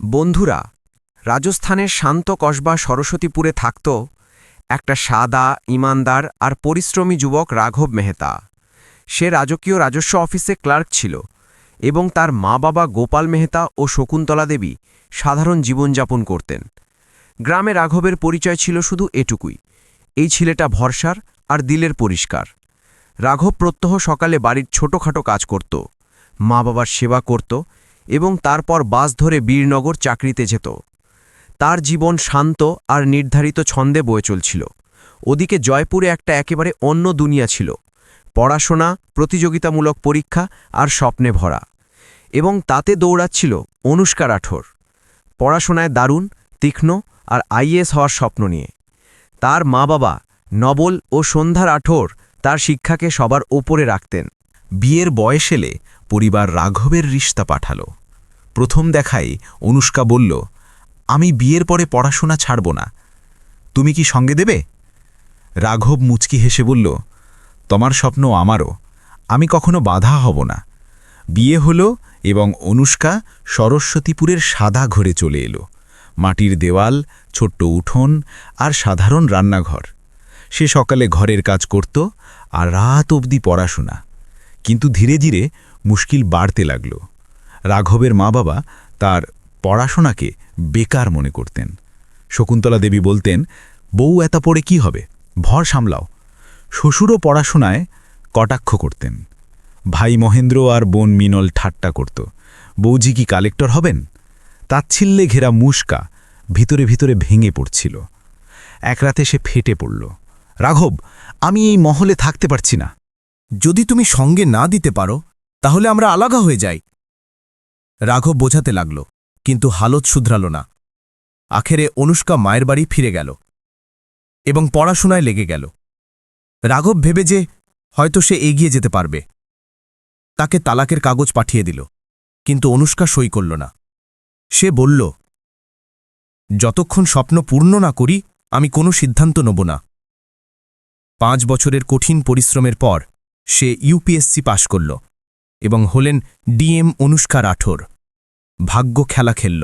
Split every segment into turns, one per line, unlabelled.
বন্ধুরা, রাজস্থানের শান্ত কসবা সরস্বতীপুরে থাকত একটা সাদা, ইমানদার আর পরিশ্রমী যুবক রাঘব মেহতা। সে রাজকীয় রাজস্ব অফিসে ক্লার্ক ছিল এবং তার মা বাবা গোপাল মেহতা ও শকুন্তলা দেবী সাধারণ জীবনযাপন করতেন। গ্রামে রাঘবের পরিচয় ছিল শুধু এটুকুই, এই ছেলেটা ভরসার আর দিলের পরিষ্কার। রাঘব প্রত্যহ সকালে বাড়ির ছোটখাটো কাজ করত মা বাবার সেবা করত এবং তারপর বাস ধরে বীরনগর চাকরিতে যেত। তার জীবন শান্ত আর নির্ধারিত ছন্দে বয়ে চলছিল। ওদিকে জয়পুরে একটা একেবারে অন্য দুনিয়া ছিল। পড়াশোনা, প্রতিযোগিতামূলক পরীক্ষা আর স্বপ্নে ভরা। এবং তাতে দৌড়াচ্ছিল অনুষ্কা রাঠোর। পড়াশোনায় দারুণ, তীক্ষ্ণ আর আইএস হওয়ার স্বপ্ন নিয়ে। তার মা বাবা নবল ও সন্ধ্যা রাঠোর তার শিক্ষাকে সবার ওপরে রাখতেন।
বিয়ের বয়স এলে পরিবার রাঘবের রিস্তা পাঠালো। প্রথম দেখাই অনুষ্কা বলল, আমি বিয়ের পরে পড়াশোনা ছাড়ব না। তুমি কি সঙ্গে দেবে? রাঘব মুচকি হেসে বলল, তোমার স্বপ্ন আমারও। আমি কখনো বাধা হব না। বিয়ে হলো এবং অনুষ্কা সরস্বতীপুরের সাদা ঘরে চলে এলো। মাটির দেওয়াল, ছোট্ট উঠোন আর সাধারণ রান্নাঘর। সে সকালে ঘরের কাজ করত আর রাত অবধি পড়াশোনা। কিন্তু ধীরে ধীরে মুশকিল বাড়তে লাগল। রাঘবের মা বাবা তার পড়াশোনাকে বেকার মনে করতেন। শকুন্তলা দেবী বলতেন, বউ এত পড়ে কি হবে? ভর সামলাও। শ্বশুরও পড়াশোনায় কটাক্ষ করতেন। ভাই মহেন্দ্র আর বোন মিনল ঠাট্টা করত। বৌজি কি কালেক্টর হবেন? তাচ্ছিল্যে ঘেরা মুস্কা ভিতরে ভিতরে ভেঙে পড়ছিল। এক রাতে সে ফেটে পড়ল। রাঘব, আমি এই মহলে থাকতে পারছি না।
যদি তুমি সঙ্গে না দিতে পারো, তাহলে আমরা আলাগা হয়ে যাই। রাঘব বোঝাতে লাগল, কিন্তু হালত শুধরাল না। আখেরে অনুষ্কা মায়ের বাড়ি ফিরে গেল এবং পড়াশোনায় লেগে গেল। রাঘব ভেবে যে হয়তো সে এগিয়ে যেতে পারবে। তাকে তালাকের কাগজ পাঠিয়ে দিল, কিন্তু অনুষ্কা সই করল না। সে বলল, যতক্ষণ স্বপ্ন পূর্ণ না করি, আমি কোনো সিদ্ধান্ত নেব না। পাঁচ বছরের কঠিন পরিশ্রমের পর সে ইউপিএসসি পাশ করল। এবং হলেন ডিএম অনুষ্কা রাঠোর। ভাগ্য খেলা খেলল।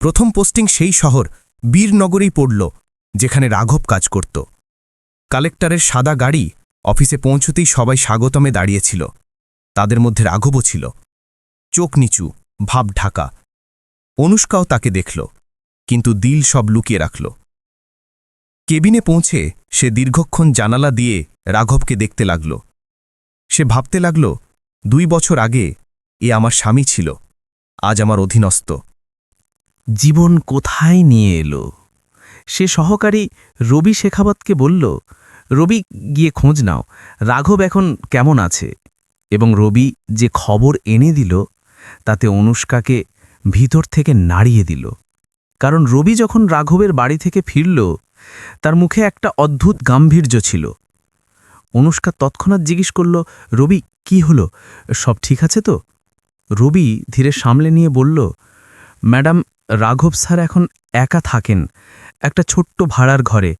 প্রথম পোস্টিং সেই শহর বীরনগরেই পড়ল, যেখানে রাঘব কাজ করত। কালেক্টরের সাদা গাড়ি অফিসে পৌঁছতেই সবাই স্বাগতমে দাঁড়িয়েছিল। তাদের মধ্যে রাঘবও ছিল। চোখ নিচু, ভাব ঢাকা। অনুষ্কাও তাকে দেখল, কিন্তু দিল সব লুকিয়ে রাখল। কেবিনে পৌঁছে সে দীর্ঘক্ষণ জানালা দিয়ে রাঘবকে দেখতে লাগল। সে ভাবতে লাগল দুই বছর আগে এ আমার স্বামী ছিল। আজ আমার অধীনস্থ।
জীবন কোথায় নিয়ে এলো? সে সহকারী রবি শেখাবতকে বলল, রবি, গিয়ে খোঁজ নাও। রাঘব এখন কেমন আছে? এবং রবি যে খবর এনে দিল, তাতে অনুষ্কাকে ভিতর থেকে নাড়িয়ে দিল। কারণ রবি যখন রাঘবের বাড়ি থেকে ফিরল, তার মুখে একটা অদ্ভুত গাম্ভীর্য ছিল। অনুষ্কা তৎক্ষণাৎ জিজ্ঞেস করল, রবি, কি হলো? সব ঠিক আছে তো? রবি ধীরে সামলে নিয়ে বলল, ম্যাডাম, রাঘব স্যার এখন একা থাকেন, একটা ছোট্ট ভাড়ার ঘরে।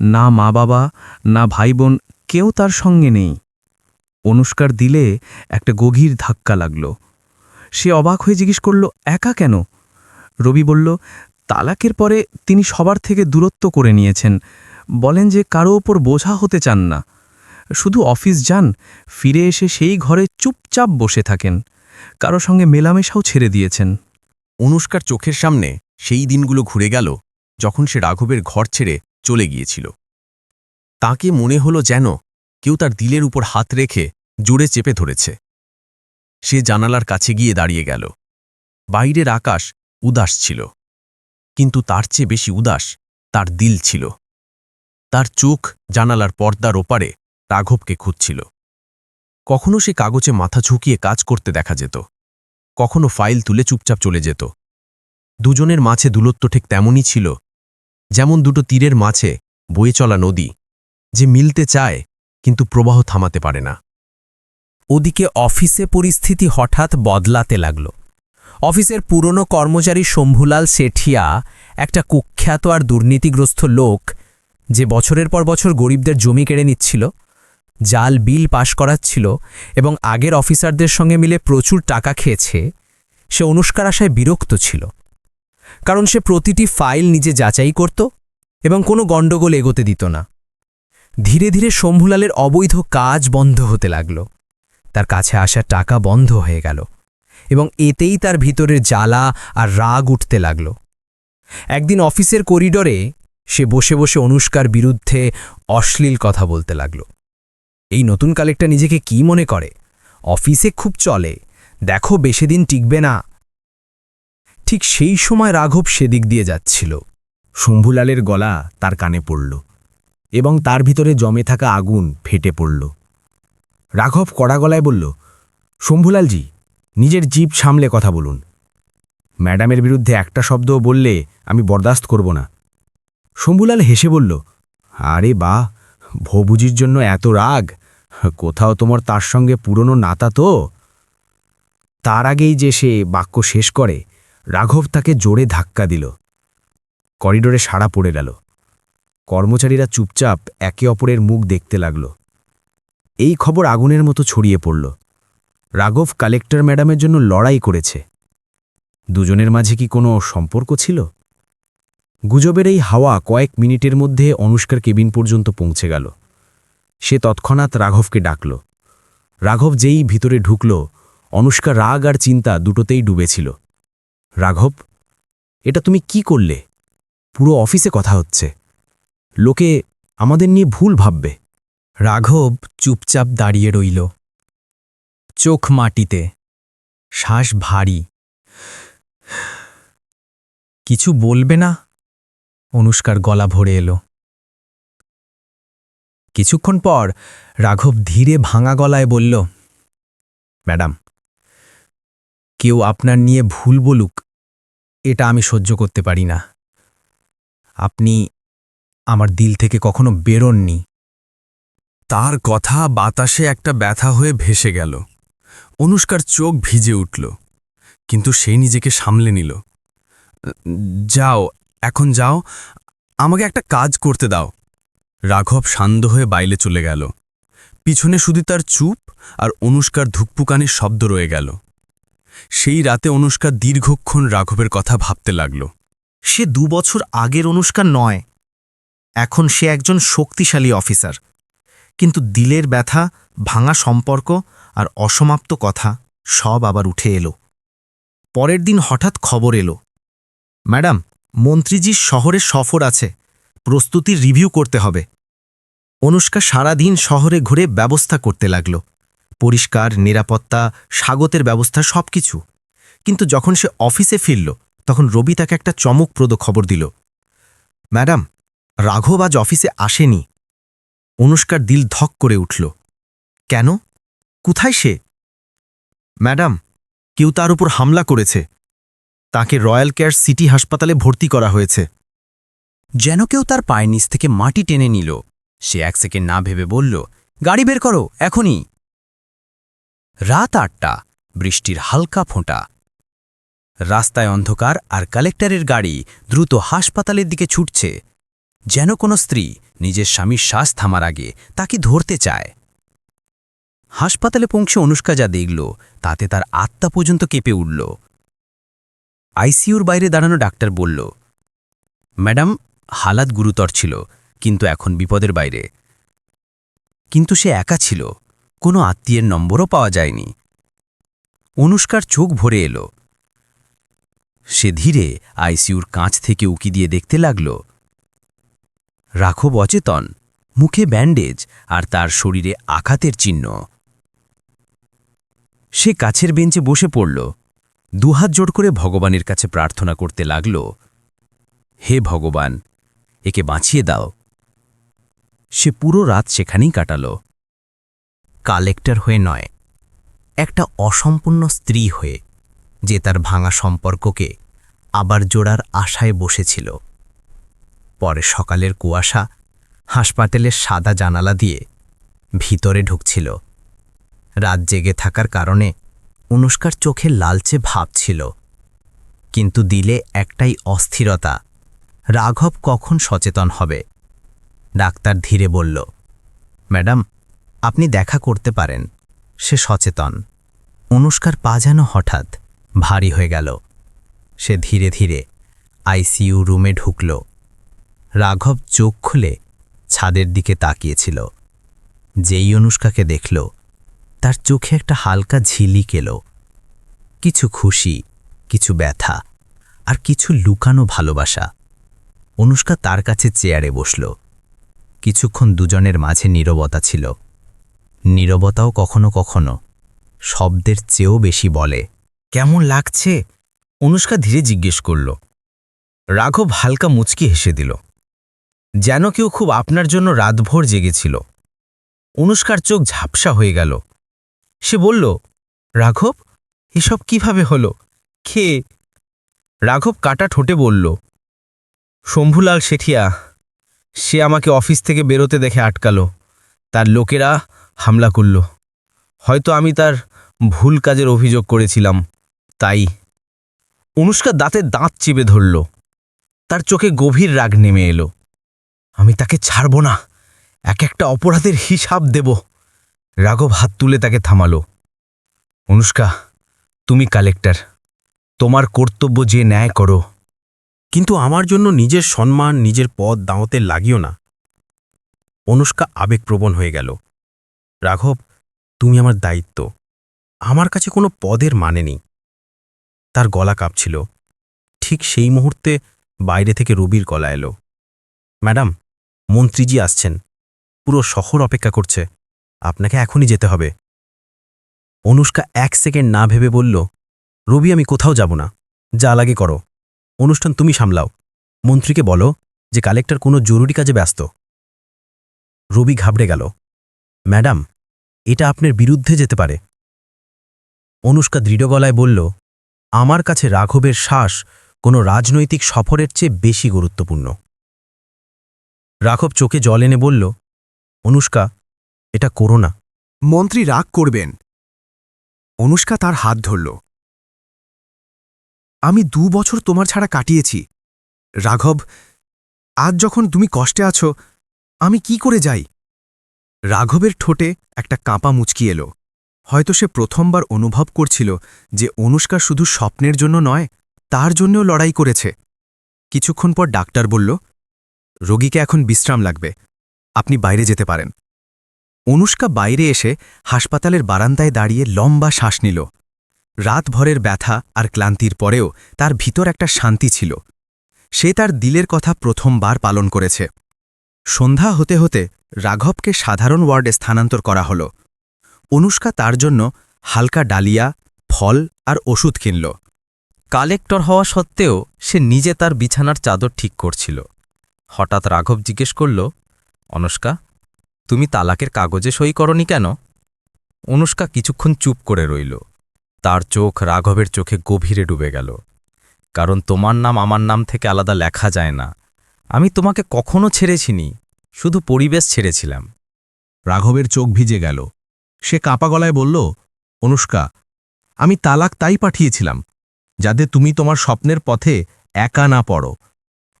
না মা বাবা না ভাই বোন কেউ তার সঙ্গে নেই। অনুষ্কার দিলে একটা গভীর ধাক্কা লাগল। সে অবাক হয়ে জিজ্ঞেস করল, একা কেন? রবি বলল, তালাকের পরে তিনি সবার থেকে দূরত্ব করে নিয়েছেন। বলেন যে কারও ওপর বোঝা হতে চান না। শুধু অফিস যান, ফিরে এসে সেই ঘরে চুপচাপ বসে থাকেন। কারও সঙ্গে মেলামেশাও ছেড়ে দিয়েছেন।
অনুষ্কার চোখের সামনে সেই দিনগুলো ঘুরে গেল, যখন সে রাঘবের ঘর ছেড়ে চলে গিয়েছিল। তাকে মনে হলো যেন কেউ তার দিলের উপর হাত রেখে জোরে চেপে ধরেছে। সে জানালার কাছে গিয়ে দাঁড়িয়ে গেল। বাইরের আকাশ উদাস ছিল, কিন্তু তার চেয়ে বেশি উদাস তার দিল ছিল। তার চোখ জানালার পর্দার ওপারে রাঘবকে খুঁজছিল। কখনো সে কাগজে মাথা ঝুঁকিয়ে কাজ করতে দেখা যেত। কখনো ফাইল তুলে চুপচাপ চলে যেত। দুজনের মাঝে দূরত্ব ঠিক তেমনই ছিল, যেমন দুটো তীরের মাঝে বয়ে চলা নদী, যে মিলতে চায়, কিন্তু প্রবাহ থামাতে পারে না।
ওদিকে অফিসে পরিস্থিতি হঠাৎ বদলাতে লাগল। অফিসের পুরনো কর্মচারী শম্ভুলাল শেঠিয়া, একটা কুখ্যাত আর দুর্নীতিগ্রস্ত লোক, যে বছরের পর বছর গরিবদের জমি কেড়ে নিচ্ছিল জাল বিল পাশ করাচ্ছিল এবং আগের অফিসারদের সঙ্গে মিলে প্রচুর টাকা খেয়েছে। সে অনুষ্কার আশায় বিরক্ত ছিল। কারণ সে প্রতিটি ফাইল নিজে যাচাই করত এবং কোনো গণ্ডগোল এগোতে দিত না। ধীরে ধীরে শম্ভুলালের অবৈধ কাজ বন্ধ হতে লাগল। তার কাছে আসা টাকা বন্ধ হয়ে গেল এবং এতেই তার ভিতরের জ্বালা আর রাগ উঠতে লাগল। একদিন অফিসের করিডরে সে বসে বসে অনুষ্কার বিরুদ্ধে অশ্লীল কথা বলতে লাগল। এই নতুন কালেক্টর নিজেকে কি মনে করে? অফিসে খুব চলে। দেখো বেশি দিন টিকবে না। ঠিক সেই সময় রাঘব সেদিক দিয়ে যাচ্ছিল।
শম্ভুলালের গলা তার কানে পড়ল এবং তার ভিতরে জমে থাকা আগুন ফেটে পড়ল। রাঘব কড়া গলায় বলল, শম্ভুলালজি, নিজের জীব সামলে কথা বলুন। ম্যাডামের বিরুদ্ধে একটা শব্দও বললে আমি বরদাস্ত করব না। শম্ভুলাল হেসে বলল, আরে বা ভবুজির জন্য এত রাগ? কোথাও তোমার তার সঙ্গে পুরনো নাতা তো? তার আগেই যে সে বাক্য শেষ করে, রাঘব তাকে জোরে ধাক্কা দিল। করিডোরে সাড়া পড়ে গেল। কর্মচারীরা চুপচাপ একে অপরের মুখ দেখতে লাগল। এই খবর আগুনের মতো ছড়িয়ে পড়ল। রাঘব কালেক্টর ম্যাডামের জন্য লড়াই করেছে। দুজনের মাঝে কি কোনো সম্পর্ক ছিল? গুজবের এই হাওয়া কয়েক মিনিটের মধ্যে অনুষ্কার কেবিন পর্যন্ত পৌঁছে গেল। সে তৎক্ষণাৎ রাঘবকে ডাকল। রাঘব যেই ভিতরে ঢুকল, অনুষ্কা রাগ আর চিন্তা দুটোতেই ডুবেছিল। রাঘব, এটা তুমি কি করলে? পুরো অফিসে কথা হচ্ছে। লোকে আমাদের নিয়ে ভুল ভাববে
রাঘব চুপচাপ দাঁড়িয়ে রইল। চোখ মাটিতে। শ্বাস ভারী। কিছু বলবে না? অনুষ্কার গলা ভরে এলো। কিছুক্ষণ পর রাঘব ধীরে ভাঙা গলায় বলল, ম্যাডাম, কেউ আপনার নিয়ে ভুল বলুক, এটা আমি সহ্য করতে পারি না। আপনি আমার দিল থেকে কখনো বেরোননি
তার কথা বাতাসে একটা ব্যথা হয়ে ভেসে গেল। অনুষ্কার চোখ ভিজে উঠল, কিন্তু সে নিজেকে সামলে নিল। যাও এখন যাও, আমাকে একটা কাজ করতে দাও। রাঘব শান্ত হয়ে বাইলে চলে গেল। পিছনে শুধু তার চুপ আর অনুষ্কার ধুকপুকানির শব্দ রয়ে গেল। সেই রাতে অনুষ্কা দীর্ঘক্ষণ রাঘবের কথা ভাবতে লাগল।
সে দু বছর আগের অনুষ্কার নয়। এখন সে একজন শক্তিশালী অফিসার। কিন্তু দিলের ব্যথা, ভাঙা সম্পর্ক আর অসমাপ্ত কথা সব আবার উঠে এলো। পরের দিন হঠাৎ খবর এলো। ম্যাডাম মন্ত্রীজির শহরে সফর আছে। প্রস্তুতির রিভিউ করতে হবে। অনুষ্কা সারা দিন শহরে ঘুরে ব্যবস্থা করতে লাগল। পরিষ্কার, নিরাপত্তা, স্বাগতের ব্যবস্থা সবকিছু। কিন্তু যখন সে অফিসে ফিরল, তখন রবি তাকে একটা চমকপ্রদ খবর দিল। ম্যাডাম, রাঘব আজ অফিসে আসেনি। অনুষ্কার দিল ধক করে উঠল। কেন? কোথায় সে? ম্যাডাম, কেউ তার উপর হামলা করেছে। তাকে রয়্যাল কেয়ার সিটি হাসপাতালে ভর্তি করা হয়েছে।
যেন কেউ তার পায়ের নিচ থেকে মাটি টেনে নিল। সে এক সেকেন্ড না ভেবে বলল, গাড়ি বের করো, এখনই! রাত আটটা, বৃষ্টির হালকা ফোঁটা। রাস্তায় অন্ধকার আর কালেক্টরের গাড়ি দ্রুত হাসপাতালের দিকে ছুটছে। যেন কোনো স্ত্রী নিজের স্বামীর শ্বাস থামার আগে তাকে ধরতে চায়। হাসপাতালে পৌঁছে অনুষ্কা যা দেখল, তাতে তার আত্মা পর্যন্ত কেঁপে উঠল। আইসিইউর বাইরে দাঁড়ানো ডাক্তার বলল, ম্যাডাম, হালাত গুরুতর ছিল, কিন্তু এখন বিপদের বাইরে। কিন্তু সে একা ছিল, কোনো আত্মীয়ের নম্বরও পাওয়া যায়নি। অনুষ্কার চোখ ভরে এলো। সে ধীরে আইসিউর কাঁচ থেকে উকি দিয়ে দেখতে লাগল। রাঘব অচেতন, মুখে ব্যান্ডেজ আর তার শরীরে আঘাতের চিহ্ন। সে কাছের বেঞ্চে বসে পড়ল। দুহাত জোড় করে ভগবানের কাছে প্রার্থনা করতে লাগল, হে ভগবান, একে বাঁচিয়ে দাও। সে পুরো রাত সেখানেই কাটাল। কালেক্টর হয়ে নয়, একটা অসম্পূর্ণ স্ত্রী হয়ে, যে তার ভাঙা সম্পর্ককে আবার জোড়ার আশায় বসেছিল। পরে সকালের কুয়াশা, হাসপাতালের সাদা জানালা দিয়ে ভিতরে ঢুকছিল। রাত জেগে থাকার কারণে অনুষ্কার চোখে লালচে ভাব ছিল। কিন্তু দিলে একটাই অস্থিরতা, রাঘব কখন সচেতন হবে? ডাক্তার ধীরে বলল, ম্যাডাম, আপনি দেখা করতে পারেন। সে সচেতন। অনুষ্কার পা যেন হঠাৎ ভারী হয়ে গেল। সে ধীরে ধীরে আইসিইউ রুমে ঢুকল। রাঘব চোখ খুলে ছাদের দিকে তাকিয়েছিল। যেই অনুষ্কাকে দেখল তার চোখে একটা হালকা ঝিলিক এলো। কিছু খুশি, কিছু ব্যথা, আর কিছু লুকানো ভালোবাসা। অনুষ্কা তার কাছে চেয়ারে বসল। কিছুক্ষণ দুজনের মাঝে নীরবতা ছিল। নীরবতাও কখনো কখনো শব্দের চেয়েও বেশি বলে,
কেমন লাগছে? অনুষ্কা ধীরে জিজ্ঞেস করল। রাঘব হালকা মুচকি হেসে দিল, যেন কেউ খুব আপনার জন্য রাতভর জেগেছিল। অনুষ্কার চোখ ঝাপসা হয়ে গেল। সে বলল, রাঘব, এসব কীভাবে হলো? খেয়ে রাঘব কাটা ঠোঁটে বলল, শম্ভুলাল শেঠিয়া, সে আমাকে অফিস থেকে বেরোতে দেখে আটকালো। তার লোকেরা হামলা করল। হয়তো আমি তার ভুল কাজের অভিযোগ করেছিলাম, তাই। অনুষ্কা দাঁতে দাঁত চেপে ধরল। তার চোখে গভীর রাগ নেমে এলো। আমি তাকে ছাড়ব না, এক একটা অপরাধের হিসাব দেব। রাঘব হাত তুলে তাকে থামালো। অনুষ্কা, তুমি কালেক্টর। তোমার কর্তব্য যে ন্যায় করো।
কিন্তু আমার জন্য নিজের সম্মান, নিজের পদ দাঁওতে লাগিও না। অনুষ্কা আবেগপ্রবণ হয়ে গেল। রাঘব, তুমি আমার দায়িত্ব। আমার কাছে কোনো পদের মানে নেই। তার গলা কাঁপছিল। ঠিক সেই মুহূর্তে বাইরে থেকে রবির গলা এলো। ম্যাডাম, মন্ত্রীজি আসছেন। পুরো শহর অপেক্ষা করছে। আপনাকে এখনই যেতে হবে। অনুষ্কা এক সেকেন্ড না ভেবে বলল, রবি, আমি কোথাও যাব না। যা লাগে করো। অনুষ্ঠান তুমি সামলাও। মন্ত্রীকে বলো যে কালেক্টর কোনো জরুরি কাজে ব্যস্ত। রবি ঘাবড়ে গেল, ম্যাডাম, এটা আপনার বিরুদ্ধে যেতে পারে। অনুষ্কা দৃঢ় গলায় বলল, আমার কাছে রাঘবের শ্বাস কোনো রাজনৈতিক সফরের চেয়ে বেশি গুরুত্বপূর্ণ। রাঘব চোখে জল এনে বলল, অনুষ্কা এটা করো না।
মন্ত্রী রাগ করবেন। অনুষ্কা তার হাত ধরল। আমি দু বছর তোমার ছাড়া কাটিয়েছি। রাঘব, আজ যখন তুমি কষ্টে আছো, আমি কি করে যাই? রাঘবের ঠোঁটে একটা কাঁপা মুচকি এলো। হয়তো সে প্রথমবার অনুভব করছিল যে অনুষ্কা শুধু স্বপ্নের জন্য নয়, তার জন্যও লড়াই করেছে। কিছুক্ষণ পর ডাক্তার বলল, রোগীকে এখন বিশ্রাম লাগবে। আপনি বাইরে যেতে পারেন। অনুষ্কা বাইরে এসে হাসপাতালের বারান্দায় দাঁড়িয়ে লম্বা শ্বাস নিল। রাতভরের ব্যথা আর ক্লান্তির পরেও তার ভিতর একটা শান্তি ছিল। সে তার দিলের কথা প্রথমবার পালন করেছে। সন্ধ্যা হতে হতে রাঘবকে সাধারণ ওয়ার্ডে স্থানান্তর করা হল। অনুষ্কা তার জন্য হালকা ডালিয়া, ফল আর ওষুধ কিনল।
কালেক্টর হওয়া সত্ত্বেও সে নিজে তার বিছানার চাদর ঠিক করছিল। হঠাৎ রাঘব জিজ্ঞেস করল, অনুষ্কা তুমি তালাকের কাগজে সই করনি কেন? অনুষ্কা কিছুক্ষণ চুপ করে রইল। তার চোখ রাঘবের চোখে গভীরে ডুবে গেল। কারণ তোমার নাম আমার নাম থেকে আলাদা লেখা যায় না। আমি তোমাকে কখনো ছেড়েছিনি, শুধু পরিবেশ ছেড়েছিলাম।
রাঘবের চোখ ভিজে গেল। সে কাঁপা গলায় বলল, অনুষ্কা, আমি তালাক তাই পাঠিয়েছিলাম, যাতে তুমি তোমার স্বপ্নের পথে একা না পড়ো।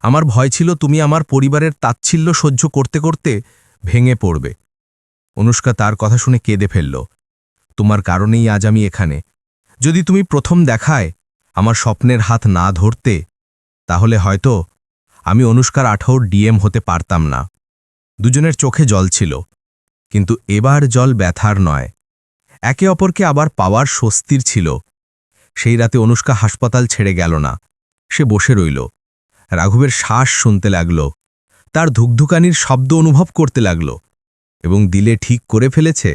আমার ভয় ছিল তুমি আমার পরিবারের তাচ্ছিল্য সহ্য করতে করতে ভেঙে পড়বে। অনুষ্কা তার কথা শুনে কেঁদে ফেলল, তোমার কারণেই আজ আমি এখানে। যদি তুমি প্রথম দেখায় আমার স্বপ্নের হাত না ধরতে, তাহলে হয়তো আমি অনুষ্কার আঠাউর ডিএম হতে পারতাম না। দুজনের চোখে জল ছিল, কিন্তু এবার জল ব্যথার নয়। একে অপরকে আবার পাওয়ার স্বস্তির ছিল। সেই রাতে অনুষ্কা হাসপাতাল ছেড়ে গেল না, সে বসে রইল। রাঘবের শ্বাস শুনতে লাগল তার ধুকধুকানির শব্দ অনুভব করতে লাগল এবং দিলে ঠিক করে ফেলেছে,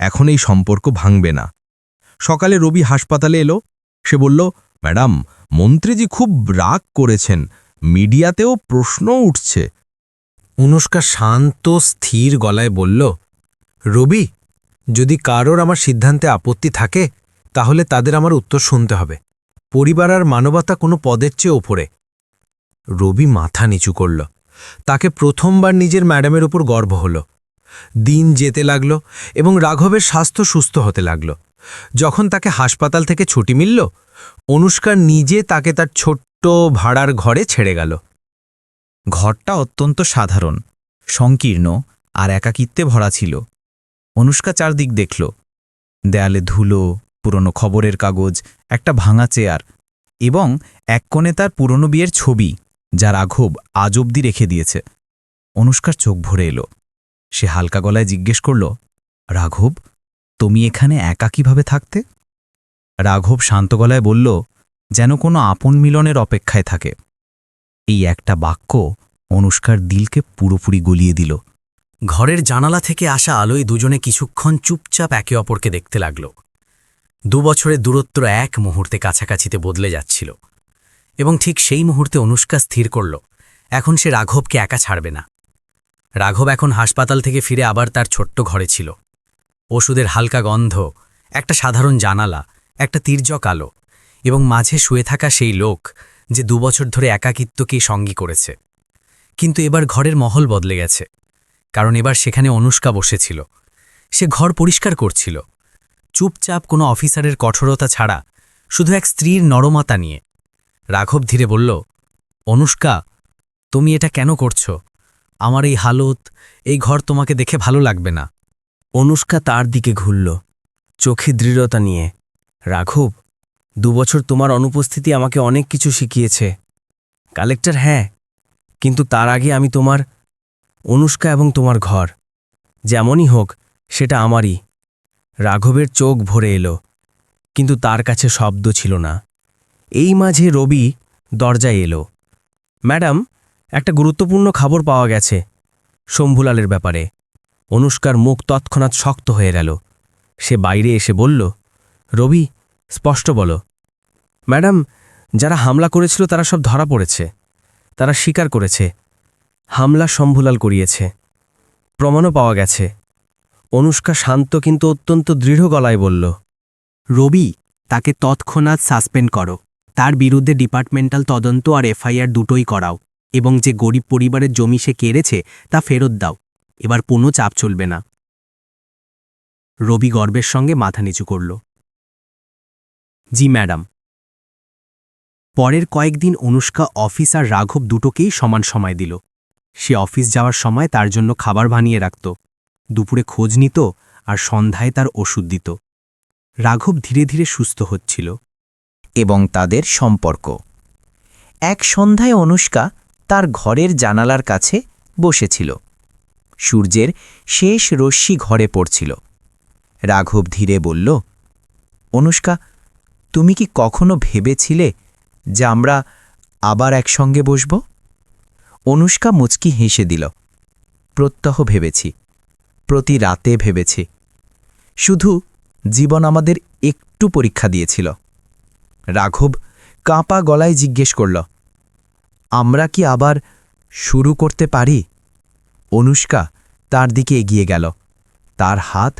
এখন এই সম্পর্ক ভাঙবে না। সকালে রবি হাসপাতালে এলো, সে বলল, ম্যাডাম, মন্ত্রীজি খুব রাগ করেছেন, মিডিয়াতেও প্রশ্ন উঠছে।
অনুষ্কা শান্ত, স্থির গলায় বলল, রবি, যদি কারোর আমার সিদ্ধান্তে আপত্তি থাকে, তাহলে তাদের আমার উত্তর শুনতে হবে। পরিবার আর মানবতা কোনো পদের চেয়ে ওপরে। রবি মাথা নিচু করল। তাকে প্রথমবার নিজের ম্যাডামের উপর গর্ব হল। দিন যেতে লাগল এবং রাঘবের স্বাস্থ্য সুস্থ হতে লাগল। যখন তাকে হাসপাতাল থেকে ছুটি মিলল অনুষ্কার নিজে তাকে তার ছোট্ট ভাড়ার ঘরে ছেড়ে গেল। ঘরটা অত্যন্ত সাধারণ, সংকীর্ণ আর একাকিত্বে ভরা ছিল। অনুষ্কা চারদিক দেখল। দেয়ালে ধুলো,
পুরনো খবরের কাগজ, একটা ভাঙা চেয়ার এবং এক কোণে তার পুরনো বিয়ের ছবি। যা রাঘব আজ অব্দি রেখে দিয়েছে। অনুষ্কার চোখ ভরে এলো। সে হালকা গলায় জিজ্ঞেস করল, রাঘব, তুমি এখানে একা কীভাবে থাকতে? রাঘব শান্ত গলায় বলল, যেন কোনো আপন মিলনের অপেক্ষায় থাকে। এই একটা বাক্য অনুষ্কার দিলকে পুরোপুরি গলিয়ে দিল।
ঘরের জানালা থেকে আসা আলোয় দুজনে কিছুক্ষণ চুপচাপ একে অপরকে দেখতে লাগল। দুবছরের দূরত্ব এক মুহূর্তে কাছাকাছিতে বদলে যাচ্ছিল। এবং ঠিক সেই মুহূর্তে অনুষ্কা স্থির করল। এখন সে রাঘবকে একা ছাড়বে না। রাঘব এখন হাসপাতাল থেকে ফিরে আবার তার ছোট্ট ঘরে ছিল। ওষুধের হালকা গন্ধ, একটা সাধারণ জানালা, একটা তীর্যক আলো এবং মাঝে শুয়ে থাকা সেই লোক যে দুবছর ধরে একাকিত্বকেই সঙ্গী করেছে। কিন্তু এবার ঘরের মহল বদলে গেছে, কারণ এবার সেখানে অনুষ্কা বসেছিল। সে ঘর পরিষ্কার করছিল। চুপচাপ কোনো অফিসারের কঠোরতা ছাড়া শুধু এক স্ত্রীর নরমতা নিয়ে রাঘব ধীরে বলল, অনুষ্কা, তুমি এটা কেন করছ? আমার এই হালত, এই ঘর তোমাকে দেখে ভালো লাগবে না। অনুষ্কা তার দিকে ঘুরল, চোখে দৃঢ়তা নিয়ে। রাঘব, দুবছর তোমার অনুপস্থিতি আমাকে অনেক কিছু শিখিয়েছে। কালেক্টর হ্যাঁ কিন্তু তার আগে আমি তোমার, অনুষ্কা এবং তোমার ঘর, যেমনই হোক, সেটা আমারই। রাঘবের চোখ ভরে এলো, কিন্তু তার কাছে শব্দ ছিল না। এই মাঝে রবি দরজায় এলো। ম্যাডাম, একটা গুরুত্বপূর্ণ খবর পাওয়া গেছে শম্ভুলালের ব্যাপারে। অনুষ্কার মুখ তৎক্ষণাৎ শক্ত হয়ে গেল। সে বাইরে এসে বলল, রবি, স্পষ্ট বলো। ম্যাডাম, যারা হামলা করেছিল তারা সব ধরা পড়েছে। তারা স্বীকার করেছে। হামলা শম্ভুলাল করিয়েছে। প্রমাণও পাওয়া গেছে। অনুষ্কা শান্ত কিন্তু অত্যন্ত দৃঢ় গলায় বলল, রবি, তাকে তৎক্ষণাৎ সাসপেন্ড করো। তার বিরুদ্ধে ডিপার্টমেন্টাল তদন্ত আর এফআইআর দুটোই করাও, এবং যে গরিব পরিবারের জমি সে কেড়েছে তা ফেরত দাও। এবার কোনো চাপ চলবে না। রবি গর্বের সঙ্গে মাথা নিচু করল। জি, ম্যাডাম। পরের কয়েকদিন অনুষ্কা, অফিস আর রাঘব দুটোকেই সমান সময় দিল। সে অফিস যাওয়ার সময় তার জন্য খাবার বানিয়ে রাখত। দুপুরে খোঁজ নিত আর সন্ধ্যায় তার ওষুধ দিত। রাঘব ধীরে ধীরে সুস্থ হচ্ছিল।
এবং তাদের সম্পর্ক। এক সন্ধ্যায় অনুষ্কা তার ঘরের জানালার কাছে বসেছিল। সূর্যের শেষ রশ্মি ঘরে পড়ছিল। রাঘব ধীরে বলল, অনুষ্কা, তুমি কি কখনো ভেবেছিলে যে আমরা আবার একসঙ্গে বসব? অনুষ্কা মুচকি হেসে দিল, প্রত্যহ ভেবেছি, প্রতি রাতে ভেবেছি। শুধু জীবন আমাদের একটু পরীক্ষা দিয়েছিল। রাঘব কাঁপা গলায় জিজ্ঞেস করল, আমরা কি আবার শুরু করতে পারি? অনুষ্কা তার দিকে এগিয়ে গেল, তার হাত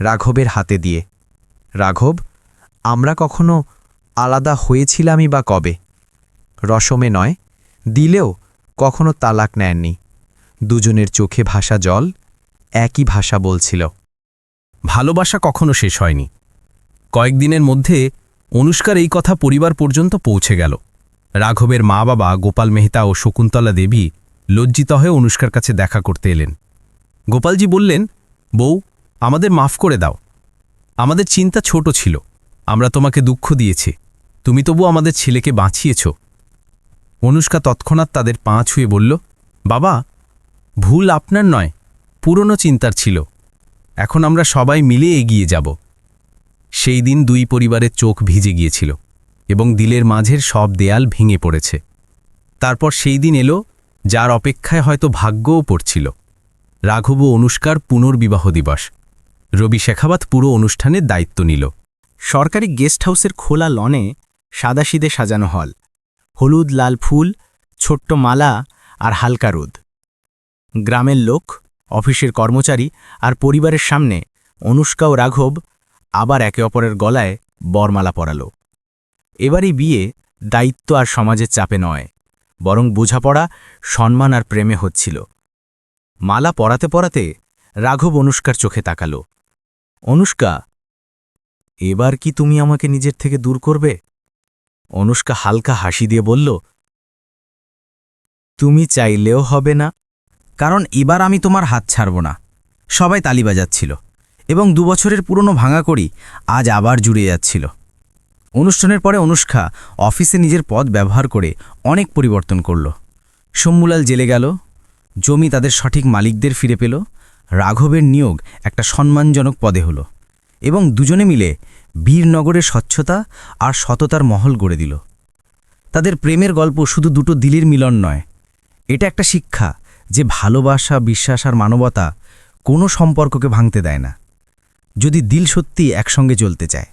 রাঘবের হাতে দিয়ে। রাঘব, আমরা কখনো আলাদা হয়েছিলামই বা কবে? রসমে নয়, দিলেও কখনো তালাক নেননি। দুজনের চোখে ভাষা জল একই ভাষা বলছিল।
ভালোবাসা কখনো শেষ হয়নি। কয়েকদিনের মধ্যে অনুষ্কার এই কথা পরিবার পর্যন্ত পৌঁছে গেল। রাঘবের মা বাবা গোপাল মেহতা ও শকুন্তলা দেবী লজ্জিত হয়ে অনুষ্কার কাছে দেখা করতে এলেন। গোপালজি বললেন, বউ, আমাদের মাফ করে দাও। আমাদের চিন্তা ছোট ছিল। আমরা তোমাকে দুঃখ দিয়েছি। তুমি তবু আমাদের ছেলেকে বাঁচিয়েছ। অনুষ্কা তৎক্ষণাৎ তাদের পা ছুঁয়ে বলল, বাবা, ভুল আপনার নয়। পুরনো চিন্তার ছিল। এখন আমরা সবাই মিলে এগিয়ে যাব। সেই দিন দুই পরিবারের চোখ ভিজে গিয়েছিল এবং দিলের মাঝের সব দেয়াল ভেঙে পড়েছে। তারপর সেই দিন এলো, যার অপেক্ষায় হয়তো ভাগ্যও পড়ছিল। রাঘব ও অনুষ্কার পুনর্বিবাহ দিবস। রবি শেখাবাত পুরো অনুষ্ঠানের দায়িত্ব নিল।
সরকারি গেস্ট হাউসের খোলা লনে সাদাশিদে সাজানো হল। হলুদ লাল ফুল, ছোট্ট মালা আর হালকা রোদ। গ্রামের লোক, অফিসের কর্মচারী আর পরিবারের সামনে অনুষ্কা ও রাঘব আবার একে অপরের গলায় বরমালা পরাল। এবারই বিয়ে দায়িত্ব আর সমাজের চাপে নয়, বরং বোঝাপড়া, সম্মান আর প্রেমে হচ্ছিল। মালা পরাতে পরাতে রাঘব অনুষ্কার চোখে তাকাল। অনুষ্কা, এবার কি তুমি আমাকে নিজের থেকে দূর করবে? অনুষ্কা হালকা হাসি দিয়ে বলল, তুমি চাইলেও হবে না,
কারণ এবার আমি তোমার হাত ছাড়ব না। সবাই তালি বাজাচ্ছিল।
এবং দুবছরের পুরনো ভাঙা করি আজ আবার জুড়ে যাচ্ছিল। অনুষ্ঠানের পরে অনুষ্কা অফিসে নিজের পদ ব্যবহার করে অনেক পরিবর্তন করল। শম্মুলাল জেলে গেল, জমি তাদের সঠিক মালিকদের ফিরে পেল, রাঘবের নিয়োগ একটা সম্মানজনক পদে হল এবং দুজনে মিলে বীরনগরের স্বচ্ছতা আর সততার মহল গড়ে দিল। তাদের প্রেমের গল্প শুধু দুটো দিলির মিলন নয়, এটা একটা শিক্ষা যে ভালোবাসা, বিশ্বাস আর মানবতা কোনো সম্পর্ককে ভাঙতে দেয় না। যদি দিল সত্যি একসঙ্গে চলতে চায়।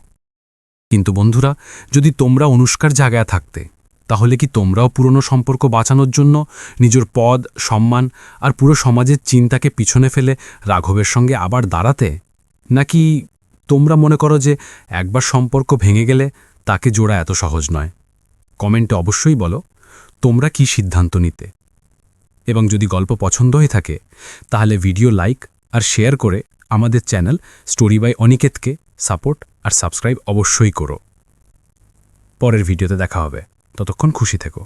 কিন্তু বন্ধুরা, যদি তোমরা অনুষ্কার জায়গায় থাকতে, তাহলে কি তোমরাও পুরনো সম্পর্ক বাঁচানোর জন্য নিজের পদ, সম্মান আর পুরো সমাজের চিন্তাকে পিছনে ফেলে রাঘবের সঙ্গে আবার দাঁড়াতে? নাকি তোমরা মনে করো যে একবার সম্পর্ক ভেঙে গেলে তাকে জোড়া এত সহজ নয়? কমেন্টে অবশ্যই বলো, তোমরা কি সিদ্ধান্ত নিতে? এবং যদি গল্প পছন্দ হয়ে থাকে, তাহলে ভিডিও লাইক আর শেয়ার করে আমাদের চ্যানেল স্টোরি বাই অনিকেতকে সাপোর্ট আর সাবস্ক্রাইব অবশ্যই করো। পরের ভিডিওতে দেখা হবে। ততক্ষণ খুশি থেকো।